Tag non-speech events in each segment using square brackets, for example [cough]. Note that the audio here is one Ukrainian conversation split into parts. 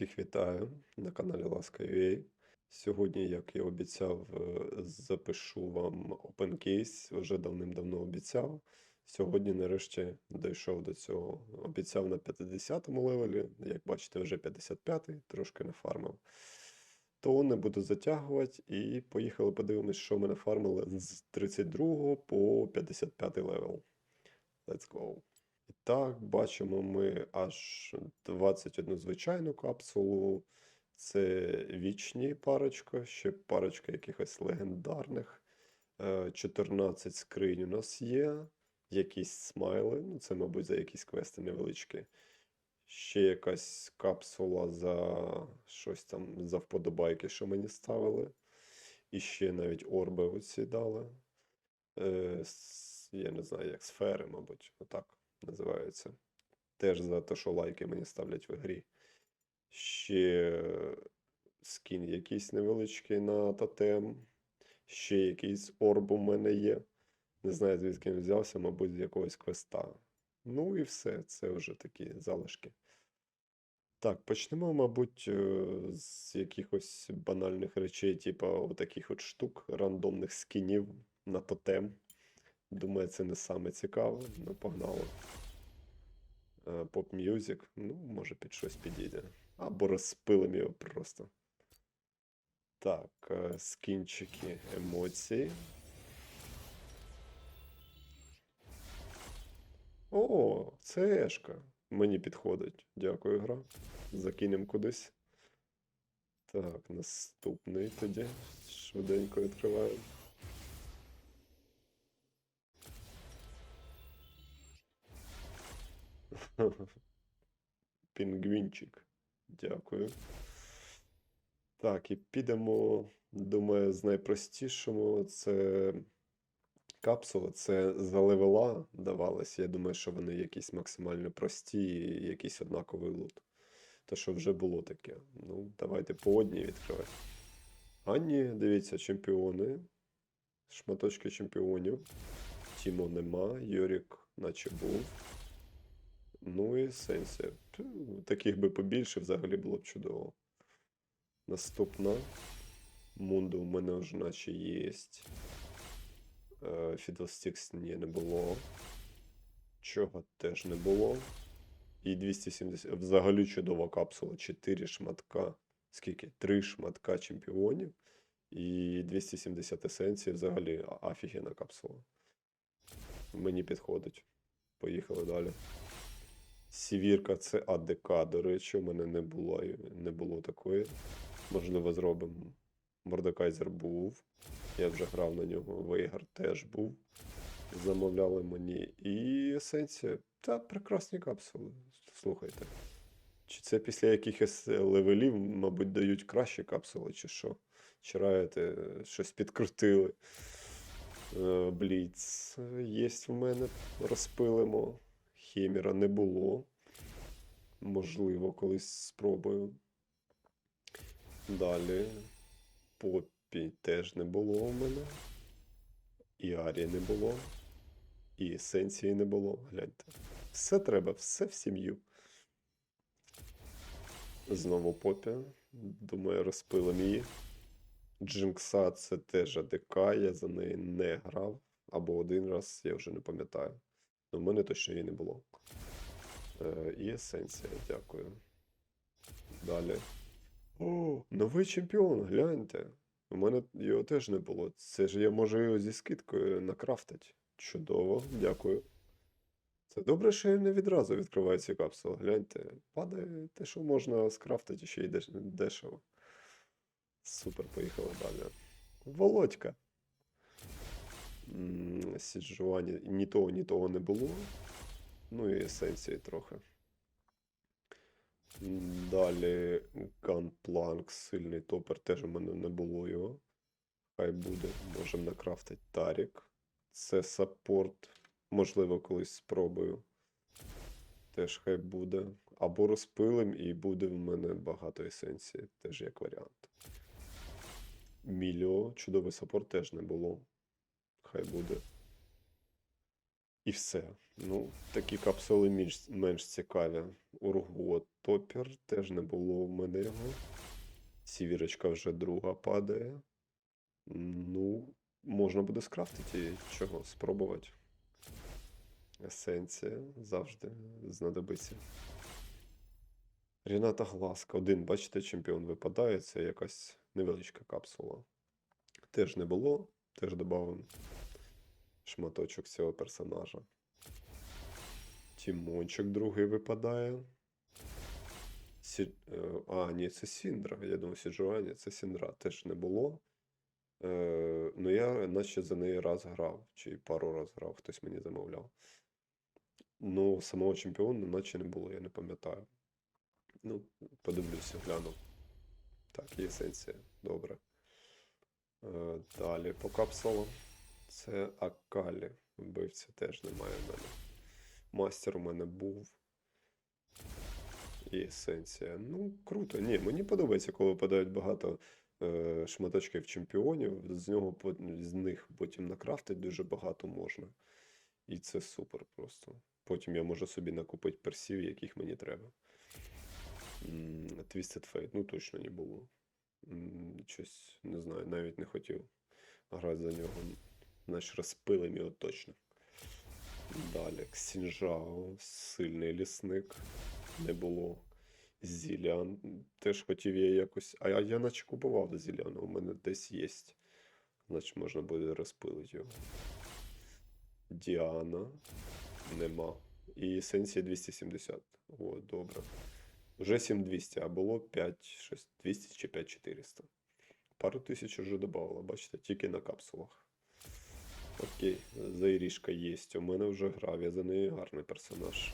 Всіх вітаю на каналі Ласка.ua. Сьогодні, як я обіцяв, е, запишу вам open case. Вже давним-давно обіцяв. Сьогодні, нарешті, дійшов до цього. Обіцяв на 50-му левелі, як бачите, вже 55-й, трошки нафармив. То не буду затягувати і поїхали подивимось, що ми нафармили з 32 по 55 левел. Let's go. Так, бачимо ми аж 21 звичайну капсулу. Це вічні парочка, ще парочка якихось легендарних. Е, 14 скринь у нас є. Якісь смайли. Ну, це, мабуть, за якісь квести невеличкі. Ще якась капсула за щось там за вподобайки, що мені ставили. І ще навіть орби оці дали. Е, я не знаю, як сфери, мабуть, отак називаються. Теж за те, що лайки мені ставлять в грі. Ще скін якийсь невеличкий на тотем. Ще якийсь орб у мене є. Не знаю, звідки він взявся, мабуть, з якогось квеста. Ну і все, це вже такі залишки. Так, почнемо, мабуть, е, з якихось банальних речей, типу отаких от штук, рандомних скінів на тотем. Думаю, це не саме цікаве. Ну, погнали. Поп Music, ну, може під щось підійде. Або розпилимо його просто. Так, е, скінчики емоції. О, це Ешка. Мені підходить. Дякую, гра. Закинемо кудись. Так, наступний тоді. Швиденько відкриваємо. [laughs] Пінгвінчик. Дякую. Так, і підемо, думаю, з найпростішого. Це капсула. Це за левела давалось. Я думаю, що вони якісь максимально прості і якийсь однаковий лут. То, що вже було таке. Ну, давайте по одній відкривати. А ні, дивіться, чемпіони. Шматочки чемпіонів. Тімо нема, Йорік наче був. Ну і сенсі. Таких би побільше взагалі було б чудово. Наступна. Мунду в мене вже наче є. Фідлстікс ні, не було. Чого теж не було. І 270. Взагалі чудова капсула. 4 шматка. Скільки? 3 шматка чемпіонів. І 270 есенцій. Взагалі офігенна капсула. Мені підходить. Поїхали далі. Сівірка це АДК, до речі, у мене не було, не було такої. Можливо, зробимо. Мордекайзер був. Я вже грав на нього. Вейгар теж був. Замовляли мені. І есенція. Та прекрасні капсули. Слухайте. Чи це після якихось левелів, мабуть, дають кращі капсули, чи що? Чи раєте, щось підкрутили. Е, Бліц є в мене. Розпилимо. Хеміра не було. Можливо, колись спробую. Далі. Поппі теж не було у мене. І Арі не було. І есенції не було. Гляньте. Все треба, все в сім'ю. Знову Поппі. Думаю, розпилим її. Джинкса це теж АДК, я за неї не грав. Або один раз, я вже не пам'ятаю. Ну, в мене точно її не було. Е, і есенція, дякую. Далі. О, новий чемпіон, гляньте. У мене його теж не було. Це ж я можу його зі скидкою накрафтити. Чудово, дякую. Це добре, що не відразу відкриваю ці капсули. Гляньте, падає те, що можна скрафтити ще й деш- дешево. Супер, поїхали далі. Володька. Сіджування ні того, ні того не було. Ну і есенції трохи. Далі Gunplank, сильний топер, теж у мене не було його. Хай буде. Можемо накрафтити Тарік. Це саппорт. Можливо, колись спробую. Теж хай буде. Або розпилим, і буде в мене багато есенції, теж як варіант. Мільо, чудовий саппорт теж не було. Хай буде. І все. Ну, такі капсули менш, менш цікаві. Урго топір теж не було в мене його. Сівірочка вже друга падає. Ну, можна буде скрафтити її. Чого? Спробувати. Есенція завжди знадобиться. Ріната Гласка. Один, бачите, чемпіон випадає. Це якась невеличка капсула. Теж не було. Теж додав шматочок цього персонажа. Тімончик другий випадає. Сі... е, А, ні, це Сіндра. Я думав, Сіджуані, це Сіндра теж не було. Е, ну, я наче за неї раз грав, чи пару раз грав, хтось мені замовляв. Ну, самого чемпіона наче не було, я не пам'ятаю. Ну, подивлюся, гляну. Так, є есенція. Добре. Е, далі по капсулам. Це Акалі. Вбивця теж немає в мене. Мастер у мене був. І есенція. Ну, круто. Ні, мені подобається, коли випадають багато е, шматочків чемпіонів. З нього з них потім накрафтити дуже багато можна. І це супер просто. Потім я можу собі накупити персів, яких мені треба. Twisted Fate, ну точно не було. Щось, не знаю, навіть не хотів грати за нього. Значить, розпилим його точно. Далі, Ксінжао, сильний лісник. Не було. Зілян. Теж хотів я якось. А я, я наче купував Зіляна, у мене десь є. Значить, можна буде розпилити його. Діана. Нема. І Сенсія 270. О, добре. Вже 7200, а було 5, щось 200 чи 5400. Пару тисяч вже додавало, бачите, тільки на капсулах. Окей, Зайрішка є. У мене вже грав, я за неї гарний персонаж.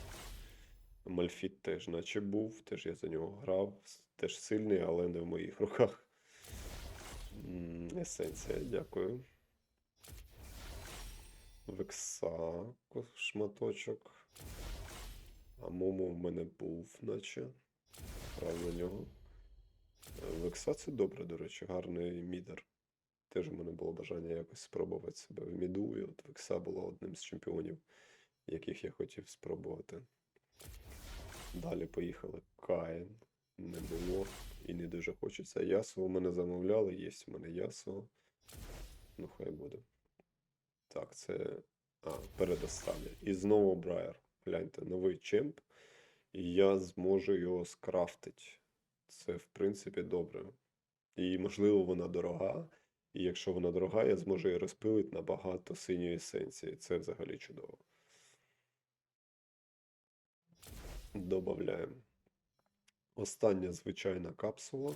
Мальфіт теж, наче був, теж я за нього грав. Теж сильний, але не в моїх руках. Есенція, дякую. Векса шматочок. А Момо в мене був, наче. Грав за нього. Векса це добре, до речі, гарний мідер. Теж у мене було бажання якось спробувати себе в міду, і от Векса була одним з чемпіонів, яких я хотів спробувати. Далі поїхали Каїн. Не було і не дуже хочеться. Ясо у мене замовляли, є у мене Ясо. Ну, хай буде. Так, це. А, передостаннє. І знову Брайер. Гляньте, новий чемп. І я зможу його скрафтити. Це, в принципі, добре. І, можливо, вона дорога. І якщо вона дорога, я зможу її розпилити на багато синьої есенції. Це взагалі чудово. Добавляємо. Остання звичайна капсула.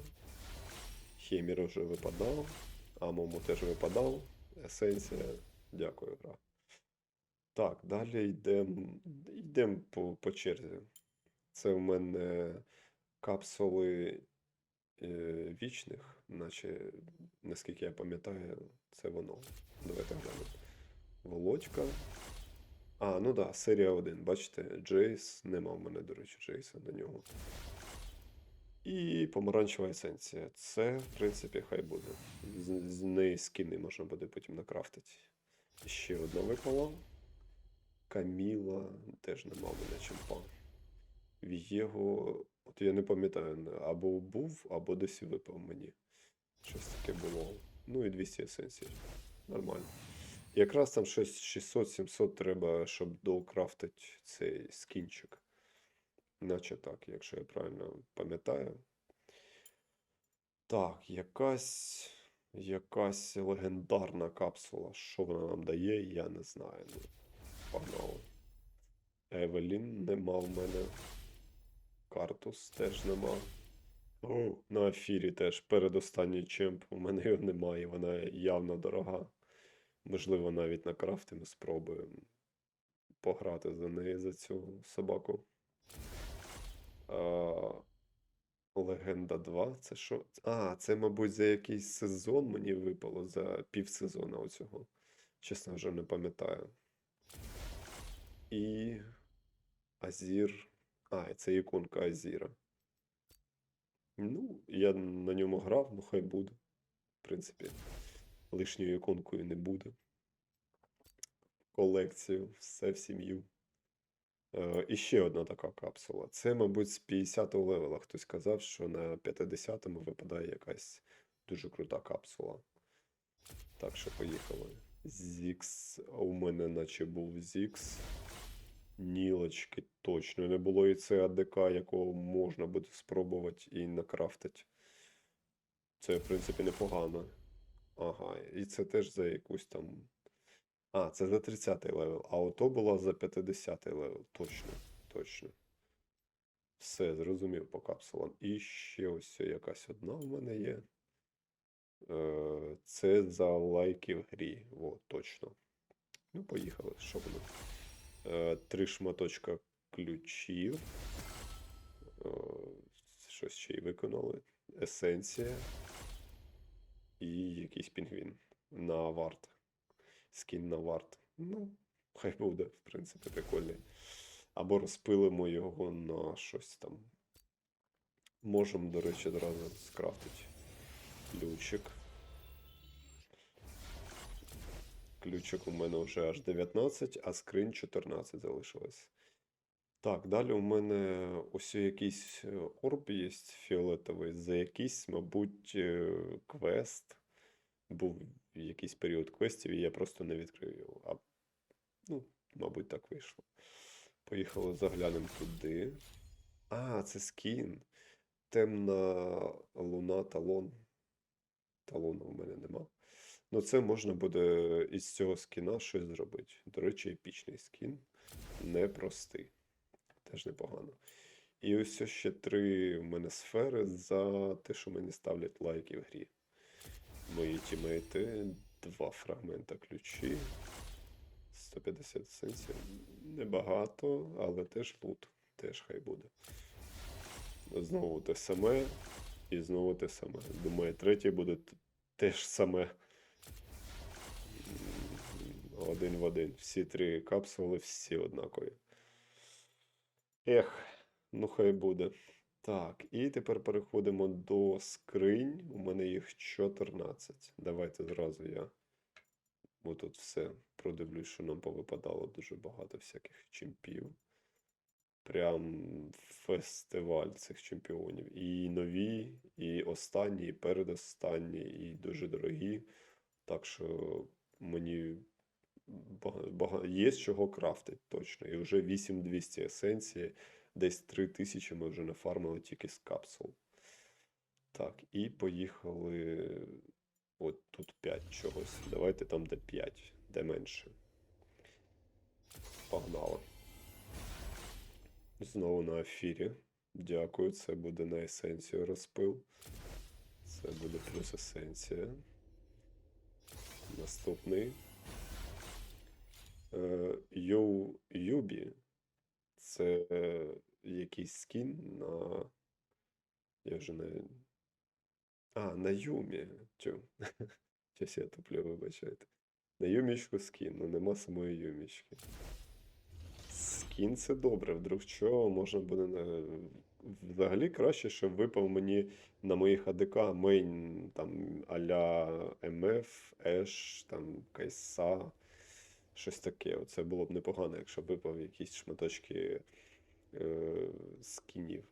Хемір вже випадав. Амому теж випадав. Есенція. Дякую, гра. Так, далі йдемо йдем по, по черзі. Це в мене капсули е, вічних, наче, наскільки я пам'ятаю, це воно. Давайте глянемо. Володька. А, ну да, серія 1. Бачите, Джейс. Нема в мене, до речі, Джейса на нього. І помаранчева есенція. Це, в принципі, хай буде. З, з неї скини можна буде потім накрафтити. Ще одна випала. Каміла. Теж нема в мене чемпа. Вієго. От я не пам'ятаю, або був, або десь випав мені. Щось таке було. Ну і 200 есенцій. Нормально. Якраз там щось 600-700 треба, щоб доукрафтити цей скінчик. Наче так, якщо я правильно пам'ятаю. Так, якась. Якась легендарна капсула. Що вона нам дає, я не знаю. Ну, погнали. Евелін нема в мене. Картус теж нема. О, на ефірі теж передостанній чемп. У мене його немає, вона явно дорога. Можливо, навіть на крафті ми спробуємо пограти за неї за цю собаку. А, Легенда 2. Це що? А, це, мабуть, за якийсь сезон мені випало, за півсезона оцього. Чесно, вже не пам'ятаю. І Азір. А, це іконка Азіра. Ну, я на ньому грав, ну хай буде. В принципі, лишньою іконкою не буде. колекцію, все в сім'ю. Е, і ще одна така капсула. Це, мабуть, з 50-го левела. Хтось казав, що на 50-му випадає якась дуже крута капсула. Так що поїхали. Зікс. У мене наче був Зікс. Нілочки точно не було. І це АДК, якого можна буде спробувати і накрафтити. Це, в принципі, непогано. Ага, і це теж за якусь там. А, це за 30-й левел, а ото була за 50-й левел. Точно, точно. Все, зрозумів по капсулам. І ще ось якась одна в мене є. Е, Це за лайки в грі. О, точно. Ну, поїхали. Що воно? Е, Три шматочка ключів. Е, Щось ще й виконали. Есенція. І якийсь пінгвін на варт. Скін на варт. Ну, хай буде, в принципі, прикольний. Або розпилимо його на щось там. Можемо, до речі, одразу скрафтити ключик. Ключик у мене вже аж 19, а скринь 14 залишилось. Так, далі у мене ось якийсь е, орб є фіолетовий, за якийсь, мабуть, е, квест. Був якийсь період квестів, і я просто не відкрив його. А, ну, мабуть, так вийшло. Поїхали, заглянемо туди. А, це скін. Темна луна талон. Талону у мене нема. Ну, це можна буде із цього скіна щось зробити. До речі, епічний скін. Непростий. Теж непогано. І ось ще три в мене сфери за те, що мені ставлять лайки в грі. Мої тімейти, два фрагмента ключі. 150 сенсів. Небагато, але теж лут. Теж хай буде. Знову те саме. І знову те саме. Думаю, третє буде теж саме. Один в один. Всі три капсули, всі однакові. Ех, ну хай буде. Так, і тепер переходимо до скринь. У мене їх 14. Давайте зразу я отут все продивлюсь, що нам повипадало дуже багато всяких чемпів. Прям фестиваль цих чемпіонів. І нові, і останні, і передостанні, і дуже дорогі. Так що мені є з чого крафтити точно. І вже 8200 есенції, десь 3000 ми вже нафармили тільки з капсул. Так, і поїхали. От тут 5 чогось. Давайте там, де 5, де менше. Погнали. Знову на ефірі. Дякую. Це буде на есенцію розпил. Це буде плюс есенція. Наступний. Е, Ю, Юбі. Це е, якийсь скін на. Я вже не. А, на Юмі. [laughs] Щось я туплю, вибачайте. На Юмічку скін, ну нема самої Юмічки. Скін це добре, вдруг чого можна буде на... Взагалі краще, щоб випав мені на моїх АДК мейн там а-ля МФ, Еш, там Кайса, щось таке. Оце було б непогано, якщо б випав якісь шматочки е, скінів.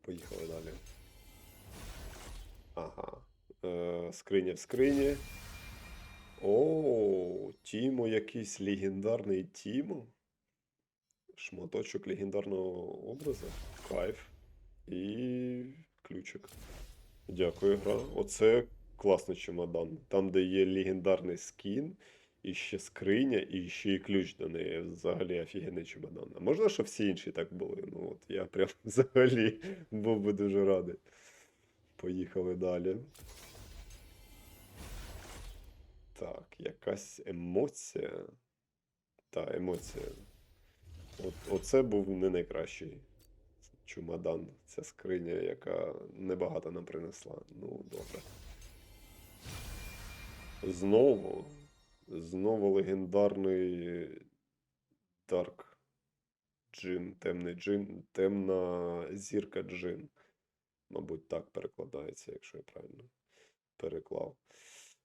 Поїхали далі. Ага. Е, скриня в скрині. О, Тімо якийсь легендарний Тімо. Шматочок легендарного образу. Кайф. І ключик. Дякую, гра. Оце класний чемодан. Там, де є легендарний скін, і ще скриня, і ще і ключ до неї. Взагалі офігенний чемодан. А можна, щоб всі інші так були? Ну от я прям [laughs] взагалі був би дуже радий. Поїхали далі. Так, якась емоція. Та, емоція. От, оце був не найкращий чумадан. Ця скриня, яка небагато нам принесла. Ну, добре. Знову. Знову легендарний Dark Джин, темний джин, темна зірка джин. Мабуть, так перекладається, якщо я правильно переклав.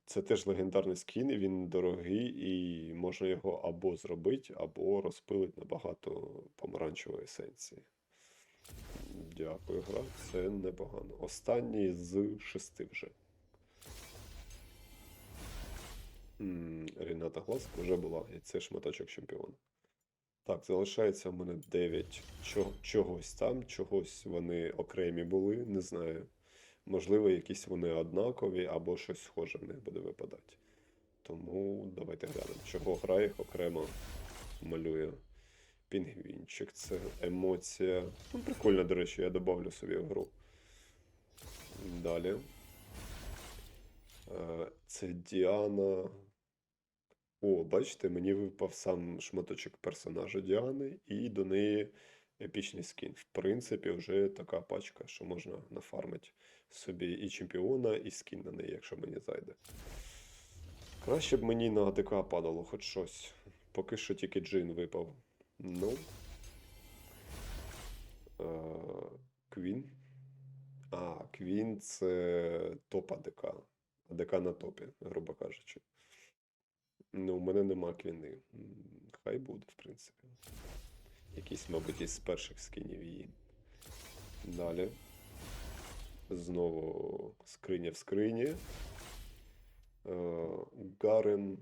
Це теж легендарний скін, він дорогий, і можна його або зробити, або розпилити на багато помаранчевої есенції. Дякую, гра. Це непогано. Останній з шести вже. Ріната Гласка вже була, і це шматочок чемпіона. Так, залишається в мене 9 чо- чогось там, чогось вони окремі були, не знаю. Можливо, якісь вони однакові або щось схоже в них буде випадати. Тому давайте глянемо, чого гра їх окремо малює. Пінгвінчик, це емоція. Ну, прикольно, до речі, я добавлю собі в гру. Далі. Е, Це Діана. О, бачите, мені випав сам шматочок персонажа Діани, і до неї епічний скін. В принципі, вже така пачка, що можна нафармити собі і чемпіона, і скін на неї, якщо мені зайде. Краще б мені на АТК падало хоч щось. Поки що тільки джин випав. Ну. Е, Квін. А, Квін це топ АДК. АДК на топі, грубо кажучи. Ну, у мене нема квіни. Хай буде, в принципі. Якийсь, мабуть, із перших скинів її. Далі. Знову скриня в скрині. Е, Гарен.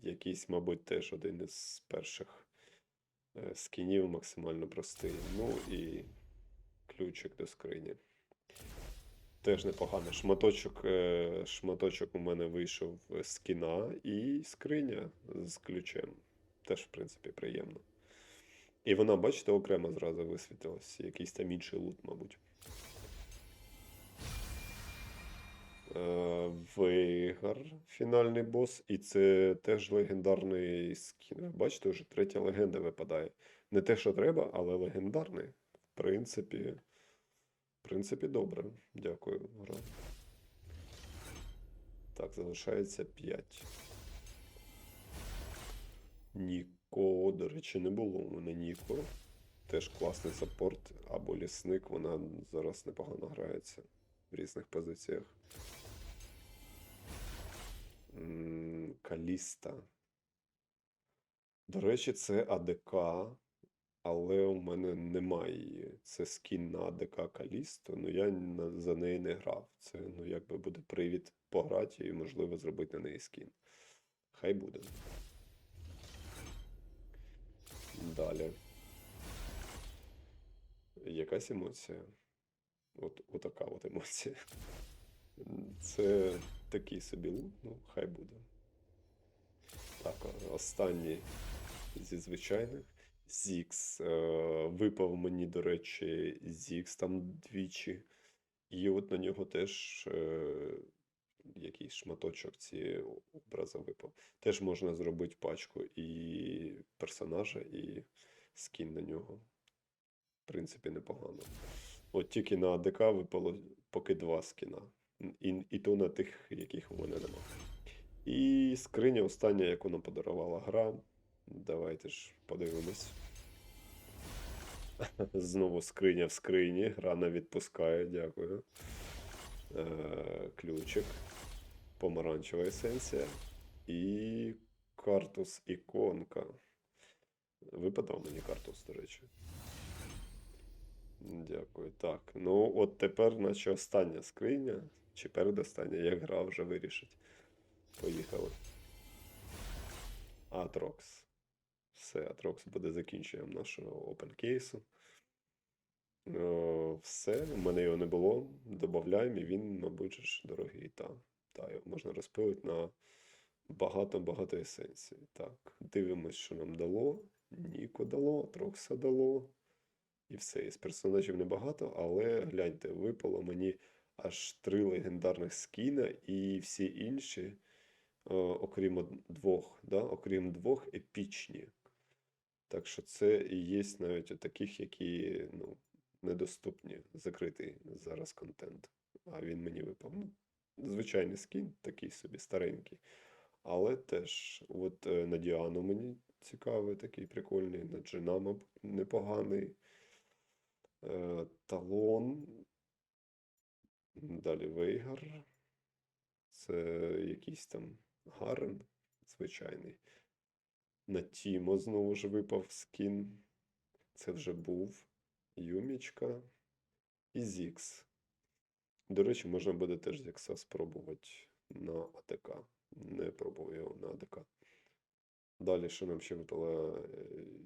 Якийсь, мабуть, теж один із перших е, скінів, максимально простий. Ну і ключик до скрині. Теж непогано. Шматочок, е, шматочок у мене вийшов з кіна і скриня з ключем. Теж, в принципі, приємно. І вона, бачите, окремо зразу висвітилась. Якийсь там інший лут, мабуть. Е, Вейгар, фінальний бос, і це теж легендарний скін. Бачите, вже третя легенда випадає. Не те, що треба, але легендарний. В принципі, принципі, добре. Дякую, гра. Так, залишається 5. Ніко, до речі, не було у мене Ніко. Теж класний саппорт або лісник, вона зараз непогано грається в різних позиціях. Каліста. До речі, це АДК, але у мене немає. Це скін на АДК Калісто, ну я за неї не грав. Це ну якби буде привід пограти і можливо зробити на неї скін. Хай буде. Далі. Якась емоція. От, отака от емоція. Це такий собі лут, ну, хай буде. Так, останній зі звичайних. Зікс. Е, випав мені, до речі, Зікс там двічі. І от на нього теж е, якийсь шматочок ці образи випав. Теж можна зробити пачку і персонажа, і скін на нього. В принципі, непогано. От тільки на АДК випало поки два скіна. І, і то на тих, яких у мене нема. І скриня остання, яку нам подарувала гра. Давайте ж подивимось. [laughs] Знову скриня в скрині. Гра не відпускає, дякую. Е, ключик. Помаранчева есенція. І картус іконка. Випадав мені картус, до речі. Дякую. Так. Ну, от тепер, наче остання скриня, чи передостання, як гра вже вирішить. Поїхали. Атрокс. Все, Атрокс буде закінченням нашого опенкейсу. О, все, у мене його не було. Добавляємо, і він, мабуть, ж дорогий. Та, та, його можна розпилити на багато-багато есенцій. Так, дивимось, що нам дало. Ніко дало, Атрокса дало. І все. Із персонажів небагато, але гляньте, випало мені аж три легендарних скіна, і всі інші, е, окрім двох, да, окрім двох, епічні. Так що це і є навіть у таких, які ну, недоступні, закритий зараз контент. А він мені випав. Ну, звичайний скін, такий собі старенький. Але теж, от е, на Діану мені цікавий, такий прикольний, на Джина, мабуть, непоганий. Е, Талон. Далі Вейгар. Це якийсь там Гарен звичайний. На Тімо знову ж випав скін. Це вже був. Юмічка і Зікс. До речі, можна буде теж Зікса спробувати на АТК. Не пробував його на АДК. Далі, що нам ще випало? Е,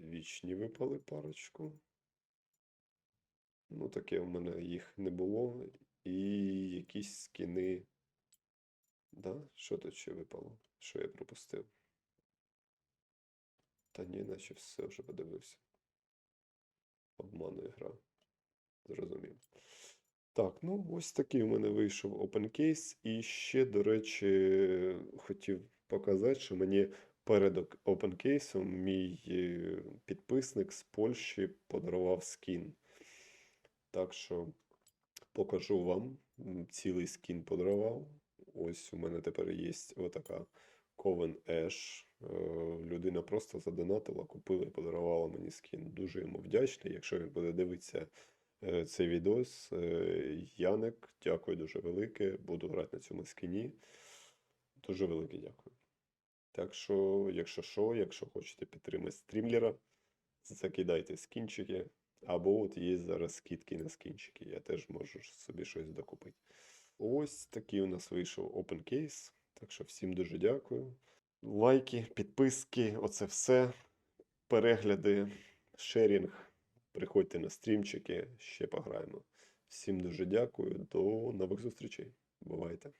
Вічні випали парочку. Ну, таке в мене їх не було. І якісь скіни. Да? Що тут ще випало? Що я пропустив? Та ні, наче все вже подивився. Обманує гра. Зрозумів. Так, ну ось такий у мене вийшов open case. І ще, до речі, хотів показати, що мені перед open кейсом мій е, підписник з Польщі подарував скін. Так що покажу вам. Цілий скін подарував. Ось у мене тепер є отака Ковен Еш. Е, Людина просто задонатила, купила і подарувала мені скін. Дуже йому вдячний. Якщо він буде дивитися е, цей відос, е, Яник, дякую дуже велике. Буду грати на цьому скіні. Дуже велике дякую. Так що, якщо що, якщо хочете підтримати стрімлера, закидайте скінчики. Або от є зараз скидки на скінчики. Я теж можу собі щось докупити. Ось такий у нас вийшов open case. Так що всім дуже дякую. Лайки, підписки, оце все. Перегляди, шерінг. Приходьте на стрімчики, ще пограємо. Всім дуже дякую. До нових зустрічей. Бувайте!